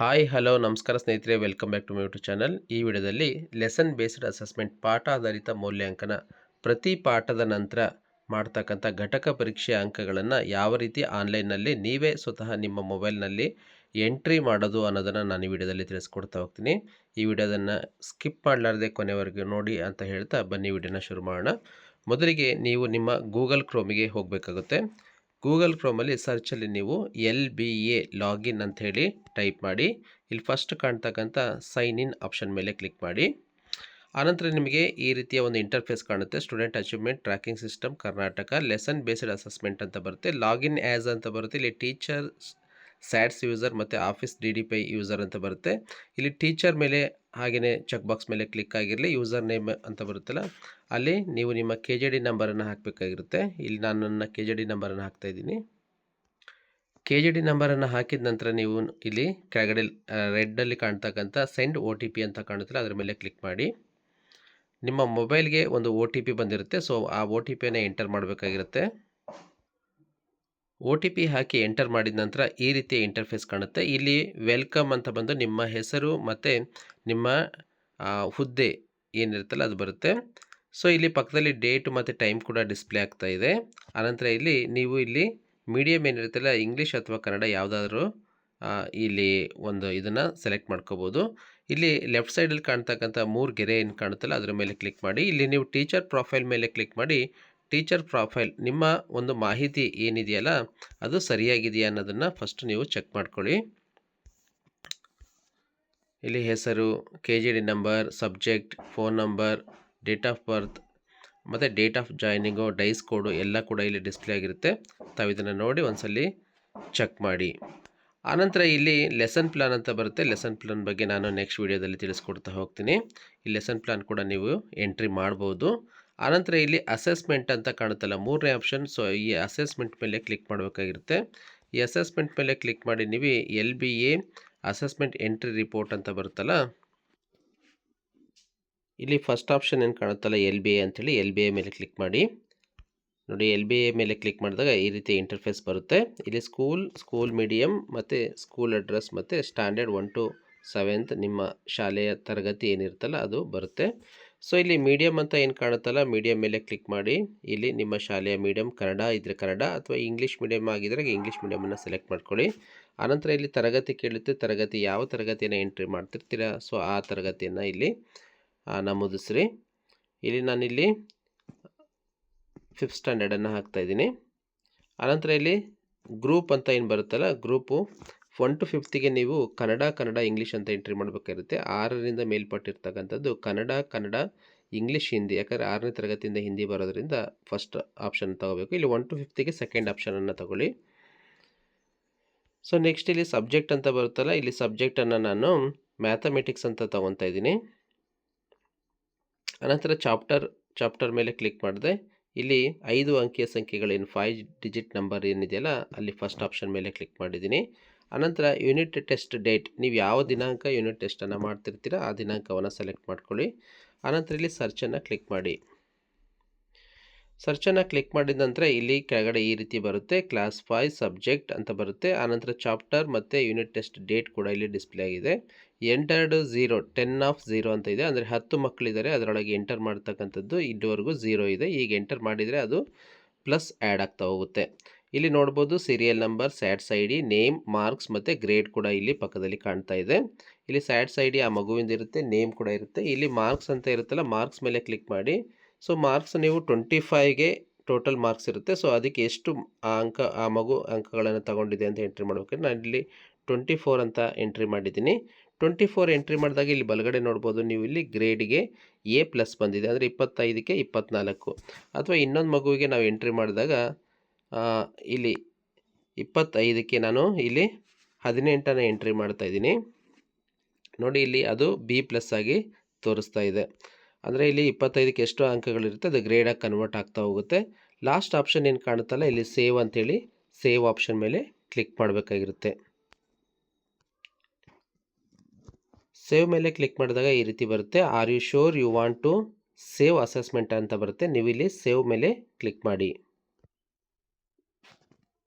Hi, hello, ನಮಸ್ಕಾರ ಸ್ನೇಹಿತರೆ, welcome back to my YouTube channel. ಈ ವಿಡಿಯೋದಲ್ಲಿ ಲೆಸನ್ ಬೇಸ್ಡ್ ಅಸೆಸ್ಮೆಂಟ್ ಪಾಠ ಆಧಾರಿತ ಮೌಲ್ಯಾಂಕನ ಪ್ರತಿ ಪಾಠದ ನಂತರ ಮಾಡ್ತಕ್ಕಂಥ ಘಟಕ ಪರೀಕ್ಷೆ ಅಂಕಗಳನ್ನು ಯಾವ ರೀತಿ ಆನ್ಲೈನ್ನಲ್ಲಿ ನೀವೇ ಸ್ವತಃ ನಿಮ್ಮ ಮೊಬೈಲ್ನಲ್ಲಿ ಎಂಟ್ರಿ ಮಾಡೋದು ಅನ್ನೋದನ್ನು ನಾನು ಈ ವಿಡಿಯೋದಲ್ಲಿ ತಿಳಿಸ್ಕೊಡ್ತಾ ಹೋಗ್ತೀನಿ. ಈ ವಿಡಿಯೋದನ್ನು ಸ್ಕಿಪ್ ಮಾಡಲಾರ್ದೆ ಕೊನೆವರೆಗೂ ನೋಡಿ ಅಂತ ಹೇಳ್ತಾ ಬನ್ನಿ ವಿಡಿಯೋನ ಶುರು ಮಾಡೋಣ. ಮೊದಲಿಗೆ ನೀವು ನಿಮ್ಮ ಗೂಗಲ್ ಕ್ರೋಮಿಗೆ ಹೋಗಬೇಕಾಗುತ್ತೆ. ಗೂಗಲ್ ಕ್ರೋಮಲ್ಲಿ ಸರ್ಚಲ್ಲಿ ನೀವು ಎಲ್ ಬಿ ಎ ಲಾಗಿನ್ ಅಂತ ಹೇಳಿ ಟೈಪ್ ಮಾಡಿ, ಇಲ್ಲಿ ಫಸ್ಟ್ ಕಾಣ್ತಕ್ಕಂಥ ಸೈನ್ ಇನ್ ಆಪ್ಷನ್ ಮೇಲೆ ಕ್ಲಿಕ್ ಮಾಡಿ. ಆನಂತರ ನಿಮಗೆ ಈ ರೀತಿಯ ಒಂದು ಇಂಟರ್ಫೇಸ್ ಕಾಣುತ್ತೆ. Student achievement tracking system Karnataka lesson based assessment ಅಂತ ಬರುತ್ತೆ. ಲಾಗಿನ್ ಆ್ಯಸ್ ಅಂತ ಬರುತ್ತೆ. ಇಲ್ಲಿ ಟೀಚರ್ ಸ್ಯಾಟ್ಸ್ ಯೂಸರ್ ಮತ್ತು office D D PI user ಅಂತ ಬರುತ್ತೆ. ಇಲ್ಲಿ ಟೀಚರ್ ಮೇಲೆ ಹಾಗೆಯೇ ಚೆಕ್ ಬಾಕ್ಸ್ ಮೇಲೆ ಕ್ಲಿಕ್ ಆಗಿರಲಿ, ಯೂಸರ್ ನೇಮ್ ಅಂತ ಬರುತ್ತಲ್ಲ, ಅಲ್ಲಿ ನೀವು ನಿಮ್ಮ ಕೆ ಜೆ ಡಿ ನಂಬರನ್ನು ಹಾಕಬೇಕಾಗಿರುತ್ತೆ. ಇಲ್ಲಿ ನಾನು ನನ್ನ ಕೆ ಜೆ ಡಿ ನಂಬರನ್ನು ಹಾಕ್ತಾಯಿದ್ದೀನಿ ಕೆ ಜೆ ಡಿ ನಂಬರನ್ನು ಹಾಕಿದ ನಂತರ ನೀವು ಇಲ್ಲಿ ಕೆಳಗಡೆ ರೆಡ್ಡಲ್ಲಿ ಕಾಣ್ತಕ್ಕಂಥ ಸೆಂಡ್ ಓ ಟಿ ಪಿ ಅಂತ ಕಾಣುತ್ತಲ್ಲ, ಅದರ ಮೇಲೆ ಕ್ಲಿಕ್ ಮಾಡಿ. ನಿಮ್ಮ ಮೊಬೈಲ್ಗೆ ಒಂದು ಒ ಟಿ ಪಿ ಬಂದಿರುತ್ತೆ, ಸೊ ಆ ಒ ಟಿ ಪಿಯನ್ನು ಎಂಟರ್ ಮಾಡಬೇಕಾಗಿರುತ್ತೆ. ಒ ಟಿ ಪಿ ಹಾಕಿ ಎಂಟರ್ ಮಾಡಿದ ನಂತರ ಈ ರೀತಿಯ ಇಂಟರ್ಫೇಸ್ ಕಾಣುತ್ತೆ. ಇಲ್ಲಿ ವೆಲ್ಕಮ್ ಅಂತ ಬಂದು ನಿಮ್ಮ ಹೆಸರು ಮತ್ತು ನಿಮ್ಮ ಹುದ್ದೆ ಏನಿರುತ್ತಲ್ಲ ಅದು ಬರುತ್ತೆ. ಸೊ, ಇಲ್ಲಿ ಪಕ್ಕದಲ್ಲಿ ಡೇಟು ಮತ್ತು ಟೈಮ್ ಕೂಡ ಡಿಸ್ಪ್ಲೇ ಆಗ್ತಾ ಇದೆ. ಆನಂತರ ಇಲ್ಲಿ ನೀವು ಇಲ್ಲಿ ಮೀಡಿಯಮ್ ಏನಿರುತ್ತಲ್ಲ, ಇಂಗ್ಲೀಷ್ ಅಥವಾ ಕನ್ನಡ ಯಾವುದಾದ್ರೂ ಇಲ್ಲಿ ಒಂದು ಇದನ್ನು ಸೆಲೆಕ್ಟ್ ಮಾಡ್ಕೋಬೋದು. ಇಲ್ಲಿ ಲೆಫ್ಟ್ ಸೈಡಲ್ಲಿ ಕಾಣ್ತಕ್ಕಂಥ ಮೂರು ಗೆರೆ ಏನು ಕಾಣುತ್ತಲ್ಲ, ಅದರ ಮೇಲೆ ಕ್ಲಿಕ್ ಮಾಡಿ. ಇಲ್ಲಿ ನೀವು ಟೀಚರ್ ಪ್ರೊಫೈಲ್ ಮೇಲೆ ಕ್ಲಿಕ್ ಮಾಡಿ ಟೀಚರ್ ಪ್ರೊಫೈಲ್ ನಿಮ್ಮ ಒಂದು ಮಾಹಿತಿ ಏನಿದೆಯಲ್ಲ, ಅದು ಸರಿಯಾಗಿದೆಯಾ ಅನ್ನೋದನ್ನು ಫಸ್ಟ್ ನೀವು ಚೆಕ್ ಮಾಡ್ಕೊಳ್ಳಿ. ಇಲ್ಲಿ ಹೆಸರು K G D number subject phone number date of birth ಮತ್ತು date of joining DISE code ಎಲ್ಲ ಕೂಡ ಇಲ್ಲಿ ಡಿಸ್ಪ್ಲೇ ಆಗಿರುತ್ತೆ. ತಾವು ಇದನ್ನು ನೋಡಿ ಒಂದ್ಸಲಿ ಚೆಕ್ ಮಾಡಿ. ಆನಂತರ ಇಲ್ಲಿ ಲೆಸನ್ ಪ್ಲಾನ್ ಅಂತ ಬರುತ್ತೆ. ಲೆಸನ್ ಪ್ಲಾನ್ ಬಗ್ಗೆ ನಾನು ನೆಕ್ಸ್ಟ್ ವೀಡಿಯೋದಲ್ಲಿ ತಿಳಿಸ್ಕೊಡ್ತಾ ಹೋಗ್ತೀನಿ. ಈ ಲೆಸನ್ ಪ್ಲಾನ್ ಕೂಡ ನೀವು ಎಂಟ್ರಿ ಮಾಡ್ಬೋದು. ಆನಂತರ ಇಲ್ಲಿ ಅಸೆಸ್ಮೆಂಟ್ ಅಂತ ಕಾಣುತ್ತಲ್ಲ. ಮೂರನೇ ಆಪ್ಷನ್ ಸೊ ಈ ಅಸೆಸ್ಮೆಂಟ್ ಮೇಲೆ ಕ್ಲಿಕ್ ಮಾಡಬೇಕಾಗಿರುತ್ತೆ. ಈ ಅಸೆಸ್ಮೆಂಟ್ ಮೇಲೆ ಕ್ಲಿಕ್ ಮಾಡಿ ನೀವು L B A assessment entry report ಅಂತ ಬರುತ್ತಲ್ಲ. ಇಲ್ಲಿ ಫಸ್ಟ್ ಆಪ್ಷನ್ ಏನು ಕಾಣುತ್ತಲ್ಲ? ಎಲ್ ಬಿ ಎ ಅಂಥೇಳಿ ಎಲ್ ಬಿ ಎ ಮೇಲೆ ಕ್ಲಿಕ್ ಮಾಡಿ. ನೋಡಿ ಎಲ್ ಬಿ ಎ ಮೇಲೆ ಕ್ಲಿಕ್ ಮಾಡಿದಾಗ ಈ ರೀತಿ ಇಂಟರ್ಫೇಸ್ ಬರುತ್ತೆ. ಇಲ್ಲಿ ಸ್ಕೂಲ್ ಸ್ಕೂಲ್ ಮೀಡಿಯಮ್ ಮತ್ತು ಸ್ಕೂಲ್ ಅಡ್ರೆಸ್ ಮತ್ತು ಸ್ಟ್ಯಾಂಡರ್ಡ್ ಒನ್ ಟು ಸೆವೆಂತ್ ನಿಮ್ಮ ಶಾಲೆಯ ತರಗತಿ ಏನಿರುತ್ತಲ್ಲ ಅದು ಬರುತ್ತೆ. ಸೊ ಇಲ್ಲಿ ಮೀಡಿಯಮ್ ಅಂತ ಏನು ಕಾಣುತ್ತಲ್ಲ ಮೀಡಿಯಮ್ ಮೇಲೆ ಕ್ಲಿಕ್ ಮಾಡಿ. ಇಲ್ಲಿ ನಿಮ್ಮ ಶಾಲೆಯ ಮೀಡಿಯಂ ಕನ್ನಡ, ಇದ್ರೆ ಕನ್ನಡ ಅಥವಾ ಇಂಗ್ಲೀಷ್ ಮೀಡಿಯಮ್ ಆಗಿದ್ರೆ ಇಂಗ್ಲೀಷ್ ಮೀಡಿಯಮನ್ನು ಸೆಲೆಕ್ಟ್ ಮಾಡ್ಕೊಳ್ಳಿ. ಆನಂತರ ಇಲ್ಲಿ ತರಗತಿ ಕೇಳುತ್ತೆ, ತರಗತಿ ಯಾವ ತರಗತಿಯನ್ನು ಎಂಟ್ರಿ ಮಾಡ್ತಿರ್ತೀರ? ಸೊ ಆ ತರಗತಿಯನ್ನು ಇಲ್ಲಿ ನಮೂದಿಸ್ರಿ. ಇಲ್ಲಿ ನಾನಿಲ್ಲಿ ಫಿಫ್ತ್ ಸ್ಟ್ಯಾಂಡರ್ಡನ್ನು ಹಾಕ್ತಾಯಿದ್ದೀನಿ ಆನಂತರ ಇಲ್ಲಿ ಗ್ರೂಪ್ ಅಂತ ಏನು ಬರುತ್ತಲ್ಲ ಗ್ರೂಪು ಒನ್ ಟು ಫಿಫ್ತಿಗೆ ನೀವು ಕನ್ನಡ ಕನ್ನಡ, ಇಂಗ್ಲೀಷ್ ಅಂತ ಎಂಟ್ರಿ ಮಾಡಬೇಕಾಗಿರುತ್ತೆ. ಆರರಿಂದ ಮೇಲ್ಪಟ್ಟಿರ್ತಕ್ಕಂಥದ್ದು ಕನ್ನಡ ಕನ್ನಡ, ಇಂಗ್ಲೀಷ್, ಹಿಂದಿ. ಯಾಕಂದರೆ ಆರನೇ ತರಗತಿಯಿಂದ ಹಿಂದಿ ಬರೋದರಿಂದ ಫಸ್ಟ್ ಆಪ್ಷನ್ ತಗೋಬೇಕು. ಇಲ್ಲಿ ಒನ್ ಟು ಫಿಫ್ತಿಗೆ ಸೆಕೆಂಡ್ ಆಪ್ಷನನ್ನು ತಗೊಳ್ಳಿ. ಸೊ ನೆಕ್ಸ್ಟ್ ಇಲ್ಲಿ ಸಬ್ಜೆಕ್ಟ್ ಅಂತ ಬರುತ್ತಲ್ಲ, ಇಲ್ಲಿ ಸಬ್ಜೆಕ್ಟನ್ನು ನಾನು ಮ್ಯಾಥಮೆಟಿಕ್ಸ್ ಅಂತ ತೊಗೊತಾ ಇದ್ದೀನಿ. ಅನಂತರ ಚಾಪ್ಟರ್ ಚಾಪ್ಟರ್ ಮೇಲೆ ಕ್ಲಿಕ್ ಮಾಡಿದೆ. ಇಲ್ಲಿ ಐದು ಅಂಕಿಯ ಸಂಖ್ಯೆಗಳೇನು ಫೈವ್ ಡಿಜಿಟ್ ನಂಬರ್ ಏನಿದೆಯಲ್ಲ, ಅಲ್ಲಿ ಫಸ್ಟ್ ಆಪ್ಷನ್ ಮೇಲೆ ಕ್ಲಿಕ್ ಮಾಡಿದ್ದೀನಿ. ಅನಂತರ ಯೂನಿಟ್ ಟೆಸ್ಟ್ ಡೇಟ್ ನೀವು ಯಾವ ದಿನಾಂಕ ಯೂನಿಟ್ ಟೆಸ್ಟನ್ನು ಮಾಡ್ತಿರ್ತೀರ, ಆ ದಿನಾಂಕವನ್ನು ಸೆಲೆಕ್ಟ್ ಮಾಡ್ಕೊಳ್ಳಿ. ಆನಂತರ ಇಲ್ಲಿ ಸರ್ಚನ್ನು ಕ್ಲಿಕ್ ಮಾಡಿ. ಸರ್ಚನ್ನು ಕ್ಲಿಕ್ ಮಾಡಿದ ನಂತರ ಇಲ್ಲಿ ಕೆಳಗಡೆ ಈ ರೀತಿ ಬರುತ್ತೆ ಕ್ಲಾಸ್ ಫೈವ್ ಸಬ್ಜೆಕ್ಟ್ ಅಂತ ಬರುತ್ತೆ. ಆನಂತರ ಚಾಪ್ಟರ್ ಮತ್ತು ಯೂನಿಟ್ ಟೆಸ್ಟ್ ಡೇಟ್ ಕೂಡ ಇಲ್ಲಿ ಡಿಸ್ಪ್ಲೇ ಆಗಿದೆ. Entered zero ten of zero ಅಂತ ಇದೆ. ಅಂದರೆ ಹತ್ತು ಮಕ್ಕಳಿದ್ದಾರೆ ಅದರೊಳಗೆ ಎಂಟರ್ ಮಾಡ್ತಕ್ಕಂಥದ್ದು ಇದುವರೆಗೂ ಝೀರೋ ಇದೆ. ಈಗ ಎಂಟರ್ ಮಾಡಿದರೆ ಅದು ಪ್ಲಸ್ ಆ್ಯಡ್ ಆಗ್ತಾ ಹೋಗುತ್ತೆ. ಇಲ್ಲಿ ನೋಡ್ಬೋದು serial number SATS I name marks ಮತ್ತು ಗ್ರೇಡ್ ಕೂಡ ಇಲ್ಲಿ ಪಕ್ಕದಲ್ಲಿ ಕಾಣ್ತಾ ಇದೆ. ಇಲ್ಲಿ ಸ್ಯಾಟ್ಸ್ ಐ ಆ ಮಗುವಿಂದ ಇರುತ್ತೆ ನೇಮ್ ಕೂಡ ಇರುತ್ತೆ. ಇಲ್ಲಿ ಮಾರ್ಕ್ಸ್ ಅಂತ ಇರುತ್ತಲ್ಲ ಮಾರ್ಕ್ಸ್ ಮೇಲೆ ಕ್ಲಿಕ್ ಮಾಡಿ. ಸೊ ಮಾರ್ಕ್ಸ್ ನೀವು ಟ್ವೆಂಟಿ ಫೈವ್ಗೆ ಟೋಟಲ್ ಮಾರ್ಕ್ಸ್ ಇರುತ್ತೆ. ಸೊ ಅದಕ್ಕೆ ಎಷ್ಟು ಆ ಅಂಕ, ಆ ಮಗು ಅಂಕಗಳನ್ನು ತಗೊಂಡಿದೆ ಅಂತ ಎಂಟ್ರಿ ಮಾಡಬೇಕು ನಾನು ಇಲ್ಲಿ ಟ್ವೆಂಟಿ ಫೋರ್ ಅಂತ ಎಂಟ್ರಿ ಮಾಡಿದ್ದೀನಿ. ಟ್ವೆಂಟಿ ಫೋರ್ ಎಂಟ್ರಿ ಮಾಡಿದಾಗ ಇಲ್ಲಿ ಬಲಗಡೆ ನೋಡ್ಬೋದು, ನೀವು ಇಲ್ಲಿ ಗ್ರೇಡ್ಗೆ ಎ ಪ್ಲಸ್ ಬಂದಿದೆ. ಅಂದರೆ ಇಪ್ಪತ್ತೈದಕ್ಕೆ ಇಪ್ಪತ್ತ್ನಾಲ್ಕು ಅಥವಾ ಇನ್ನೊಂದು ಮಗುವಿಗೆ ನಾವು ಎಂಟ್ರಿ ಮಾಡಿದಾಗ ಇಲ್ಲಿ ಇಪ್ಪತ್ತೈದಕ್ಕೆ ನಾನು ಇಲ್ಲಿ ಹದಿನೆಂಟನ್ನು ಎಂಟ್ರಿ ಮಾಡ್ತಾ ಇದ್ದೀನಿ. ನೋಡಿ ಇಲ್ಲಿ ಅದು ಬಿ ಪ್ಲಸ್ ಆಗಿ ತೋರಿಸ್ತಾ ಇದೆ. ಅಂದರೆ ಇಲ್ಲಿ ಇಪ್ಪತ್ತೈದಕ್ಕೆ ಎಷ್ಟು ಅಂಕಗಳಿರುತ್ತೆ, ಅದು ಗ್ರೇಡಾಗಿ ಕನ್ವರ್ಟ್ ಆಗ್ತಾ ಹೋಗುತ್ತೆ. ಲಾಸ್ಟ್ ಆಪ್ಷನ್ ಏನು ಕಾಣುತ್ತಲ್ಲ, ಇಲ್ಲಿ ಸೇವ್ ಅಂತೇಳಿ ಸೇವ್ ಆಪ್ಷನ್ ಮೇಲೆ ಕ್ಲಿಕ್ ಮಾಡಬೇಕಾಗಿರುತ್ತೆ. ಸೇವ್ ಮೇಲೆ ಕ್ಲಿಕ್ ಮಾಡಿದಾಗ ಈ ರೀತಿ ಬರುತ್ತೆ. Are you sure you want to save assessment ಅಂತ ಬರುತ್ತೆ. ನೀವು ಇಲ್ಲಿ ಸೇವ್ ಮೇಲೆ ಕ್ಲಿಕ್ ಮಾಡಿ.